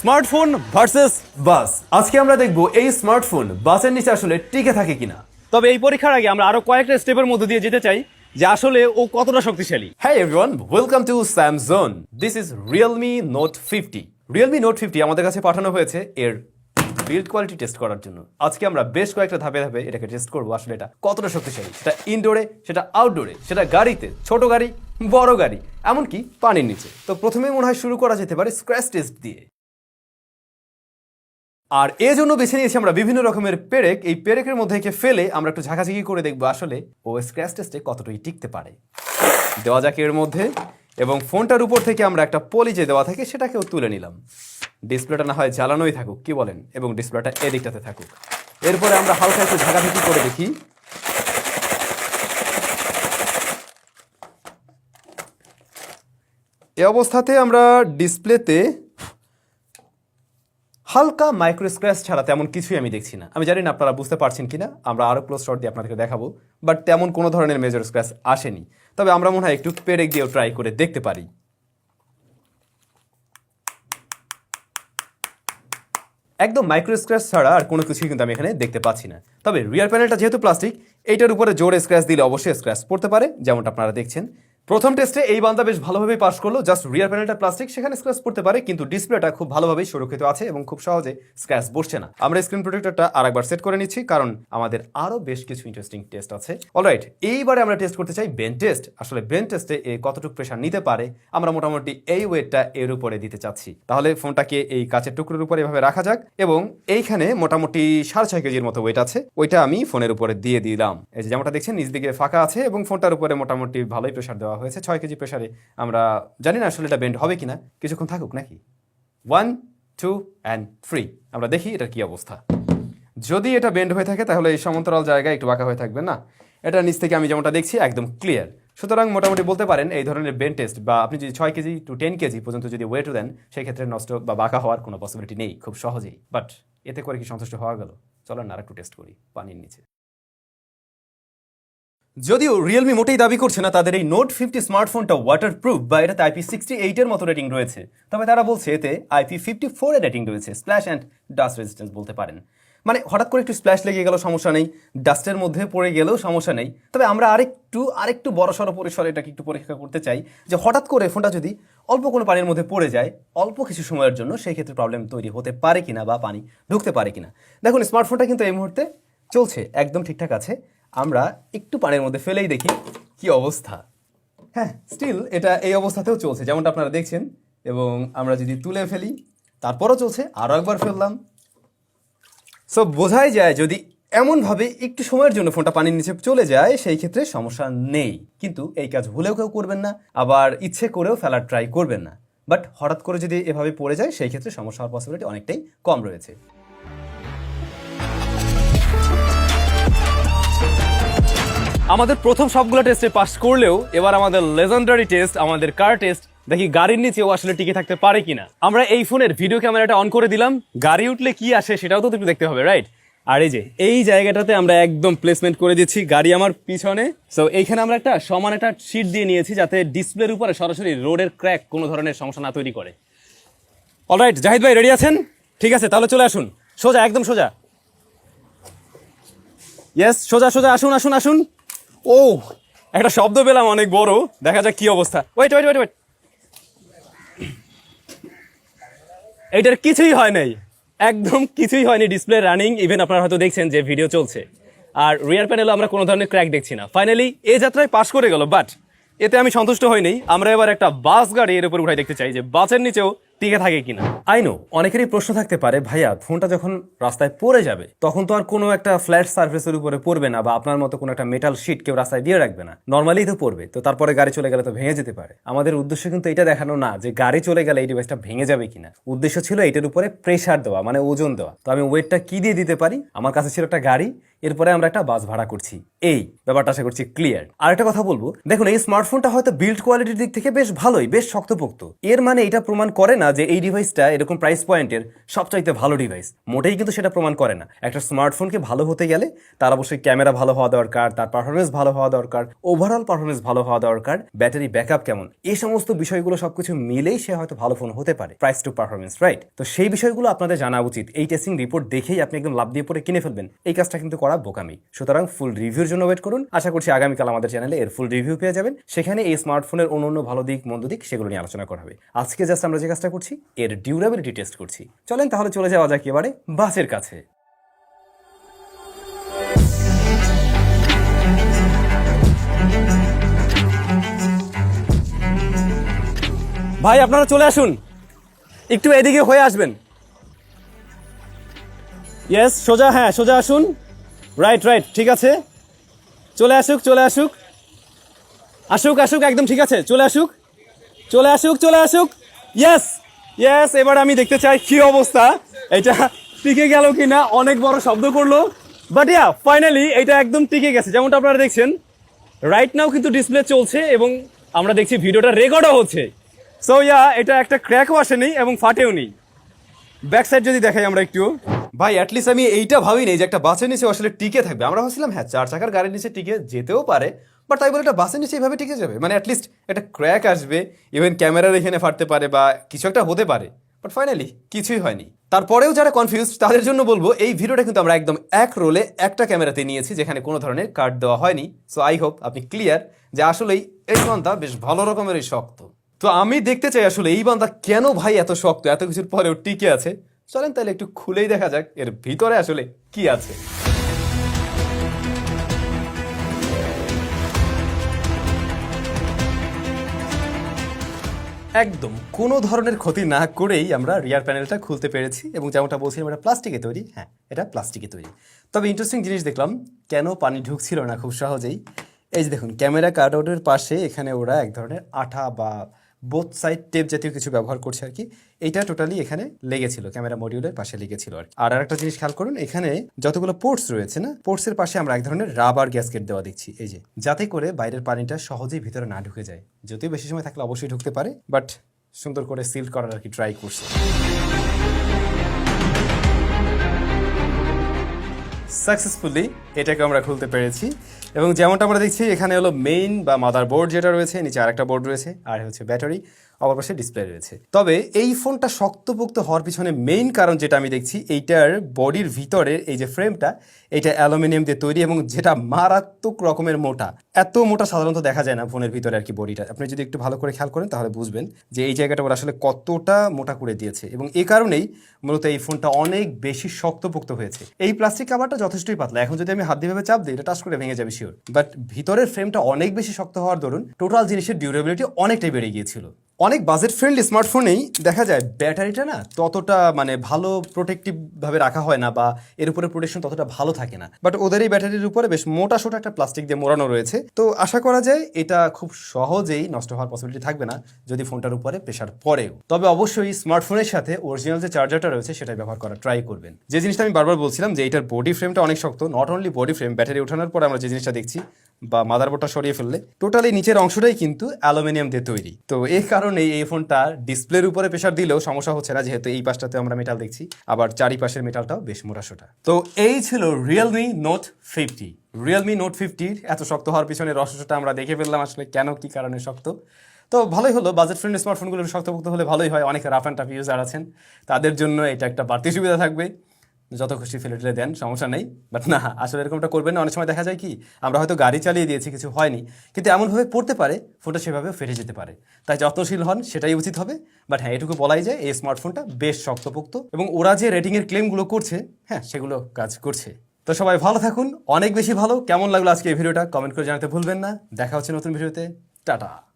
Smartphone versus বাস। আজকে আমরা দেখব এই স্মার্টফোন বাসের নিচে আসলে টিকে থাকে কিনা। তবে এই পরীক্ষার আগে আমরা আরও কয়েকটা স্টেপের মধ্যে দিয়ে যেতে চাই যে আসলে ও কতটা শক্তিশালী। হ্যাঁ everyone welcome to Samsung this is Realme note fifty Realme note fifty আমাদের কাছে পাঠানো হয়েছে এর বিল্ড কোয়ালিটি টেস্ট করার জন্য। আজকে আমরা বেশ কয়েকটা ধাপে ধাপে এটাকে টেস্ট করব আসলে এটা কতটা শক্তিশালী। সেটা ইনডোরে সেটা আউটডোরে সেটা গাড়িতে ছোট গাড়ি বড় গাড়ি এমনকি পানির নিচে। তো প্রথমেই মনে হয় শুরু করা যেতে পারে স্ক্র্যাচ টেস্ট দিয়ে। আর এর জন্য বেছে নিয়েছি আমরা বিভিন্ন রকমের পেরেক। এই পেরেকের মধ্যে একে ফেলে আমরা একটু ঝাঁকাঝাঁকি করে দেখব আসলে ও স্ক্র্যাচ টেস্টে কতটুকু টিকতে পারে। দেওয়া যাক এর মধ্যে। এবং ফোনটার উপর থেকে আমরা একটা পলি যে দেওয়া থাকে সেটাকেও তুলে নিলাম। ডিসপ্লেটা না হয় জ্বালানোই থাকুক, কি বলেন? এবং ডিসপ্লেটা এদিকটাতে থাকুক। এরপরে আমরা হালকা একটু ঝাঁকাঝাঁকি করে দেখি। এ অবস্থাতে আমরা ডিসপ্লেতে হালকা মাইক্রো স্ক্র্যাচ ছাড়া তেমন কিছুই আমি দেখছি না। আমি জানি না আপনারা বুঝতে পারছেন কি না আমরা আরও ক্লোজ শট দিয়ে আপনাদেরকে দেখাবো বাট তেমন কোনো ধরনের মেজর স্ক্র্যাচ আসেনি। তবে আমরা মনে হয় একটু পেরেক দিয়েও ট্রাই করে দেখতে পারি। একদম মাইক্রো স্ক্র্যাচ ছাড়া আর কোনো কিছুই কিন্তু আমি এখানে দেখতে পাচ্ছি না। তবে রিয়ার প্যানেলটা যেহেতু প্লাস্টিক এইটার উপরে জোরে স্ক্র্যাচ দিলে অবশ্যই স্ক্র্যাচ পড়তে পারে, যেমনটা আপনারা দেখছেন। প্রথম টেস্টে এই বান্দা বেশ ভালোভাবেই পাস করল। জাস্ট রিয়ার প্যানেলটা প্লাস্টিক সেখানে স্ক্র্যাচ পড়তে পারে, কিন্তু ডিসপ্লেটা খুব ভালোভাবেই সুরক্ষিত আছে এবং খুব সহজে স্ক্র্যাচ বসছে না। আমরা স্ক্রিন প্রোটেক্টরটা আরেকবার সেট করে নিচ্ছি, কারণ আমাদের আরও বেশ কিছু ইন্টারেস্টিং টেস্ট আছে। অলরাইট এইবারে আমরা টেস্ট করতে চাই বেন টেস্ট আসলে বেন টেস্টে এ কতটুকু প্রেশার নিতে পারে, আমরা মোটামুটি এই ওয়েটটা এর উপরে দিতে চাচ্ছি। তাহলে ফোনটাকে এই কাচের টুকরোর উপরে এভাবে রাখা যাক, এবং এইখানে মোটামুটি সাড়ে ছয় কেজির মতো ওয়েট আছে, ওইটা আমি ফোনের উপরে দিয়ে দিলাম। এই যে যেমনটা দেখছেন, নিচ দিকে ফাঁকা আছে, এবং ফোনটার উপরে মোটামুটি ভালোই প্রেশার দেওয়া হয়েছে, ছয় কেজি প্রেশারে আমরা জানি না আসলে এটা বেন্ড হবে কিনা। কিছুক্ষণ থাকুক নাকি? ওয়ান টু অ্যান্ড থ্রি আমরা দেখি এটার কি অবস্থা। যদি এটা বেন্ড হয়ে থাকে, তাহলে এই সমান্তরাল জায়গায় একটু বাঁকা হয়ে থাকবে না? এটা নিচ থেকে আমি যেমনটা দেখছি, একদম ক্লিয়ার সুতরাং মোটামুটি বলতে পারেন, এই ধরনের বেন টেস্ট বা আপনি যদি ছয় কেজি টু টেন কেজি পর্যন্ত যদি ওয়েটও দেন সেই ক্ষেত্রে নষ্ট বা বাঁকা হওয়ার কোনো পসিবিলিটি নেই, খুব সহজেই। বাট এতে করে কি সন্তুষ্ট হওয়া গেল? চলো না একটু টেস্ট করি, পানির নিচে। যদিও রিয়েলমি মোটেই দাবি করছে না, তাদের এই নোট ফিফটি স্মার্টফোনটা ওয়াটার প্রুফ বা এটাতে আইপি সিক্সটি এইটের মতো রেটিং রয়েছে। তবে তারা বলছে এতে আইপি ফিফটি ফোরের রেটিং রয়েছে স্প্ল্যাশ অ্যান্ড ডাস্ট রেজিস্ট্যান্স বলতে পারেন। মানে হঠাৎ করে একটু স্প্ল্যাশ লেগে গেল, সমস্যা নেই। ডাস্টের মধ্যে পড়ে গেলেও সমস্যা নেই। তবে আমরা আরেকটু আরেকটু বড় সড়ো পরিসরে এটাকে একটু পরীক্ষা করতে চাই যে হঠাৎ করে ফোনটা যদি অল্প কোনো পানির মধ্যে পড়ে যায়, অল্প কিছু সময়ের জন্য সেই ক্ষেত্রে প্রবলেম তৈরি হতে পারে কিনা বা পানি ঢুকতে পারে কিনা। দেখুন স্মার্টফোনটা কিন্তু এই মুহূর্তে চলছে, একদম ঠিকঠাক আছে। আমরা একটু পানির মধ্যে ফেলেই দেখি কি অবস্থা। হ্যাঁ স্টিল এটা এই অবস্থাতেও চলছে, যেমনটা আপনারা দেখছেন। এবং আমরা যদি তুলে ফেলি, তারপরও চলছে আরও একবার ফেললাম। সো বোঝাই যায় যদি এমনভাবে একটু সময়ের জন্য ফোনটা পানির নিচে চলে যায়, সেই ক্ষেত্রে সমস্যা নেই। কিন্তু এই কাজ ভুলেও কেউ করবেন না, আবার ইচ্ছে করেও ফেলার ট্রাই করবেন না। বাট হঠাৎ করে যদি এভাবে পড়ে যায়, সেই ক্ষেত্রে সমস্যা হওয়ার পসিবিলিটি অনেকটাই কম রয়েছে। আমাদের প্রথম সবগুলো টেস্টে পাস করলেও এবার আমাদের লেজেন্ডারি টেস্ট আমাদের কার টেস্ট দেখি গাড়ির নিচেও আসলে টিকে থাকতে পারে কিনা। আমরা এই ফোনের ভিডিও ক্যামেরাটা অন করে দিলাম, গাড়ি উঠলে কি আসে সেটাও তো তুমি দেখতে হবে রাইট আর এই যে, এই জায়গাটাতে আমরা একদম প্লেসমেন্ট করে দিচ্ছি, গাড়ি আমার পিছনে। সো এইখানে আমরা একটা সমান একটা শিট দিয়ে নিয়েছি যাতে ডিসপ্লের উপরে সরাসরি রোডের ক্র্যাক কোনো ধরনের সমস্যা না তৈরি করে। অলরাইট জাহিদ ভাই রেডি আছেন? ঠিক আছে, তাহলে চলে আসুন। সোজা, একদম সোজা। ইয়েস সোজা সোজা, আসুন আসুন আসুন। ও, একটা শব্দ পেলাম অনেক বড়। দেখা যাক কি অবস্থা। ওয়েট ওয়েট ওয়েট ওয়েট এইটার কিছুই হয় নাই। একদম কিছুই হয়নি ডিসপ্লে রানিং ইভেন আপনারা হয়তো দেখছেন যে ভিডিও চলছে। আর রিয়ার প্যানেলে আমরা কোনো ধরনের ক্র্যাক দেখছি না। ফাইনালি এ যাত্রায় পাশ করে গেল বাট এতে আমি সন্তুষ্ট হইনি আমরা এবার একটা বাস গাড়ি এর উপর উঠাই দেখতে চাই যে বাসের নিচেও টিকে থাকে কিনা? আই নো অনেকেরই প্রশ্ন থাকতে পারে, ভাইয়া, ফোনটা যখন রাস্তায় পড়ে যাবে, তখন তো আর কোনো একটা ফ্ল্যাট সার্ফেসের উপরে পড়বে না বা আপনার মতো কোনো একটা মেটাল শিট কেউ রাস্তায় দিয়ে রাখবে না। নর্মালি তো পড়বে, তো তারপরে গাড়ি চলে গেলে তো ভেঙে যেতে পারে। আমাদের উদ্দেশ্য কিন্তু এটা দেখানো না, যে গাড়ি চলে গেলে এই ডিভাইসটা ভেঙে যাবে কিনা। উদ্দেশ্য ছিল এটার উপরে প্রেশার দেওয়া মানে ওজন দেওয়া। তো আমি ওয়েটটা কি দিয়ে দিতে পারি? আমার কাছে ছিল একটা গাড়ি এরপরে আমরা একটা বাস ভাড়া করছি। এই ব্যাপারটা আশা করছি ক্লিয়ার আর একটা কথা বলব, দেখুন এই স্মার্টফোনটা হয়তো বিল্ড কোয়ালিটির দিক থেকে বেশ ভালোই, বেশ শক্তপোক্ত। এর মানে এটা প্রমাণ করে না যে এই ডিভাইসটা এরকম প্রাইস পয়েন্টের সবচাইতে ভালো ডিভাইস মোটেই কিন্তু সেটা প্রমাণ করে না। একটা স্মার্টফোনকে ভালো হতে গেলে তার অবশ্যই ক্যামেরা ভালো হওয়া দরকার, তার পারফরমেন্স ভালো হওয়া দরকার ওভারঅল পারফরমেন্স ভালো হওয়া দরকার ব্যাটারি ব্যাকআপ কেমন? এই সমস্ত বিষয়গুলো সবকিছু মিলেই সে হয়তো ভালো ফোন হতে পারে প্রাইস টু পারফরমেন্স রাইট তো সেই বিষয়গুলো আপনাদের জানা উচিত। এই টেস্টিং রিপোর্ট দেখেই আপনি একদম লাভ দিয়ে পরে কিনে ফেলবেন। এই কাজটা কিন্তু করা বোকামি। সুতরাং ফুল রিভিউর জন্য ওয়েট করুন। আশা করছি আগামীকাল আমাদের চ্যানেলে এর ফুল রিভিউ পেয়ে যাবেন। সেখানে এই স্মার্টফোনের অন্য ভালো দিক, মন্দ দিক সেগুলো নিয়ে আলোচনা করা হবে। আজকে জাস্ট আমরা যে কাজটা করছি, এর ডিউরেবিলিটি টেস্ট করছি। চলেন তাহলে চলে যাওয়া যাক এবারে বাসের কাছে। ভাই, আপনারা চলে আসুন। একটু এদিকে হয়ে আসবেন। ইয়েস সোজা হ্যাঁ সোজা আসুন। রাইট রাইট ঠিক আছে। চলে আসুক চলে আসুক। আসুক আসুক, একদম ঠিক আছে। চলে আসুক চলে আসুক চলে আসুক। ইয়েস ইয়েস এবার আমি দেখতে চাই কি অবস্থা। এটা টিকে গেল কি না অনেক বড় শব্দ করল। বাট ইয়া ফাইনালি এটা একদম টিকে গেছে। যেমনটা আপনারা দেখছেন রাইট নাও কিন্তু ডিসপ্লে চলছে এবং আমরা দেখছি ভিডিওটা রেকর্ডও হচ্ছে। সো ইয়া এটা একটা ক্র্যাকও আসেনি এবং ফাটেও নেই ব্যাক সাইড যদি দেখাই আমরা একটু। ভাই অ্যাটলিস্ট আমি এইটা ভাবি ভাবিনি যে একটা বাসের নিচে আসলে টিকে থাকবে। আমরা ভাবছিলাম হ্যাঁ চার চাকার গাড়ির নিচে টিকে যেতেও পারে বাট তাই বলে একটা বাসের নিচে এইভাবে টিকে যাবে। মানে অ্যাটলিস্ট একটা ক্র্যাক আসবে ইভেন ক্যামেরার এখানে ফাটতে পারে বা কিছু একটা হতে পারে। বাট ফাইনালি কিছুই হয়নি। তারপরেও যারা কনফিউজ তাদের জন্য বলব, এই ভিডিওটা কিন্তু আমরা একদম এক রোলে একটা ক্যামেরাতে নিয়েছি, যেখানে কোনো ধরনের কাট দেওয়া হয়নি। সো আই হোপ আপনি ক্লিয়ার যে আসলেই এই বান্দা বেশ ভালো রকমেরই শক্ত। তো আমি দেখতে চাই আসলে এই বান্দা কেন ভাই এত শক্ত? এত কিছুর পরেও টিকে আছে। চলেন তাহলে একটু খুলেই দেখা যাক এর ভিতরে আসলে কি আছে। একদম, কোনো ধরনের ক্ষতি না করেই আমরা রিয়ার প্যানেলটা খুলতে পেরেছি এবং যেমনটা বলছিলাম, এটা প্লাস্টিকে তৈরি। হ্যাঁ এটা প্লাস্টিকে তৈরি। তবে ইন্টারেস্টিং জিনিস দেখলাম, কেন পানি ঢুকছিল না খুব সহজেই? এই যে দেখুন, ক্যামেরা কার্ডআউটের পাশে এখানে ওরা এক ধরনের আঠা বা বোথ সাইড টেপ জাতীয় কিছু ব্যবহার করছে আর কি, এটা টোটালি এখানে লেগেছিল ক্যামেরা মডিউলের পাশে লেগেছিল আর। আর আরেকটা জিনিস খেয়াল করুন, এখানে যতগুলো পোর্টস রয়েছে না পোর্টসের পাশে আমরা এক ধরনের রাবার গ্যাসকেট দেওয়া দেখছি, এই যে, যাতে করে বাইরের পানিটা সহজেই ভিতরে না ঢুকে যায় যদিও বেশি সময় থাকলে অবশ্যই ঢুকতে পারে বাট সুন্দর করে সিল করার আর কি ট্রাই করছে সাকসেসফুলি এটাকে আমরা খুলতে পেরেছি। এবং যেমনটা আমরা দেখছি, এখানে হলো মেইন বা মাদার বোর্ড যেটা রয়েছে, নিচে আরেকটা বোর্ড রয়েছে, আর হচ্ছে ব্যাটারি অপর পাশে ডিসপ্লে রয়েছে। তবে এই ফোনটা শক্তপোক্ত হওয়ার পিছনে মেইন কারণ যেটা আমি দেখছি, এইটার বডির ভিতরে এই যে ফ্রেমটা এটা অ্যালুমিনিয়াম দিয়ে তৈরি এবং যেটা মারাত্মক রকমের মোটা। এত মোটা সাধারণত দেখা যায় না ফোনের ভিতরে আর কি বডিটা আপনি যদি একটু ভালো করে খেয়াল করেন তাহলে বুঝবেন যে এই জায়গাটা ওরা আসলে কতটা মোটা করে দিয়েছে এবং এই কারণেই মূলত এই ফোনটা অনেক বেশি শক্তপোক্ত হয়েছে। এই প্লাস্টিক কাভারটা যথেষ্টই পাতলা। এখন যদি আমি হাত দিয়ে চাপ দিই, এটা টাচ করে ভেঙে যাবে শিওর বাট ভিতরের ফ্রেমটা অনেক বেশি শক্ত হওয়ার দরুন টোটাল জিনিসের ডিউরেবিলিটি অনেকটাই বেড়ে গিয়েছিল। অনেক বাজেট ফ্রেন্ডলি স্মার্টফোনেই দেখা যায় ব্যাটারিটা না ততটা মানে ভালো প্রোটেক্টিভ ভাবে রাখা হয় না বা এর উপরে প্রোটেকশন ততটা ভালো থাকে না। বাট ওদের এই ব্যাটারির উপরে বেশ মোটা সোটা একটা প্লাস্টিক দিয়ে মোড়ানো রয়েছে। তো আশা করা যায় এটা খুব সহজেই নষ্ট হওয়ার পসিবিলিটি থাকবে না যদি ফোনটার উপরে প্রেশার পড়েও। তবে অবশ্যই স্মার্টফোনের সাথে অরিজিনাল যে চার্জারটা রয়েছে সেটা ব্যবহার করা ট্রাই করবেন। যে জিনিসটা আমি বারবার বলছিলাম যে এটার বডি ফ্রেমটা অনেক শক্ত not only body frame battery ওঠানোর পর আমরা যে জিনিসটা দেখছি বা মাদারবোর্ডটা সরিয়ে ফেললে টোটালি নিচের অংশটাই কিন্তু অ্যালুমিনিয়াম দিয়ে তৈরি। তো এই কারণে এই ফোনটা ডিসপ্লের উপরে প্রেশার দিলেও সমস্যা হচ্ছে না, যেহেতু এই পাশটাতে আমরা মেটাল দেখছি, আবার চারিপাশের মেটালটাও বেশ মোটাসোটা তো এই ছিল Realme note fifty Realme note ফিফটির এত শক্ত হওয়ার পিছনে রহস্যটা আমরা দেখে ফেললাম আসলে কেন, কি কারণে শক্ত। তো ভালোই হলো বাজেট ফ্রেন্ডলি স্মার্টফোনগুলো শক্তপোক্ত হলে ভালোই হয়, অনেক রাফ অ্যান্ড টাফ ইউজার আছেন, তাদের জন্য এটা একটা বাড়তি সুবিধা থাকবে। যত খুশি ফেলে টেলে দেন, সমস্যা নেই। বাট না, আসলে এরকমটা করবেন না। অনেক সময় দেখা যায় কি, আমরা হয়তো গাড়ি চালিয়ে দিয়েছি, কিছু হয়নি। কিন্তু এমনভাবে পড়তে পারে, ফোনটা সেভাবেও ফেটে যেতে পারে। তাই যত্নশীল হন, সেটাই উচিত হবে। বাট হ্যাঁ এটুকু বলাই যায়, এই স্মার্টফোনটা বেশ শক্তপোক্ত। এবং ওরা যে রেটিংয়ের ক্লেমগুলো করছে হ্যাঁ সেগুলো কাজ করছে। তো সবাই ভালো থাকুন, অনেক বেশি ভালো। কেমন লাগল আজকে এই ভিডিওটা? কমেন্ট করে জানাতে ভুলবেন না। দেখা হচ্ছে নতুন ভিডিওতে। টাটা!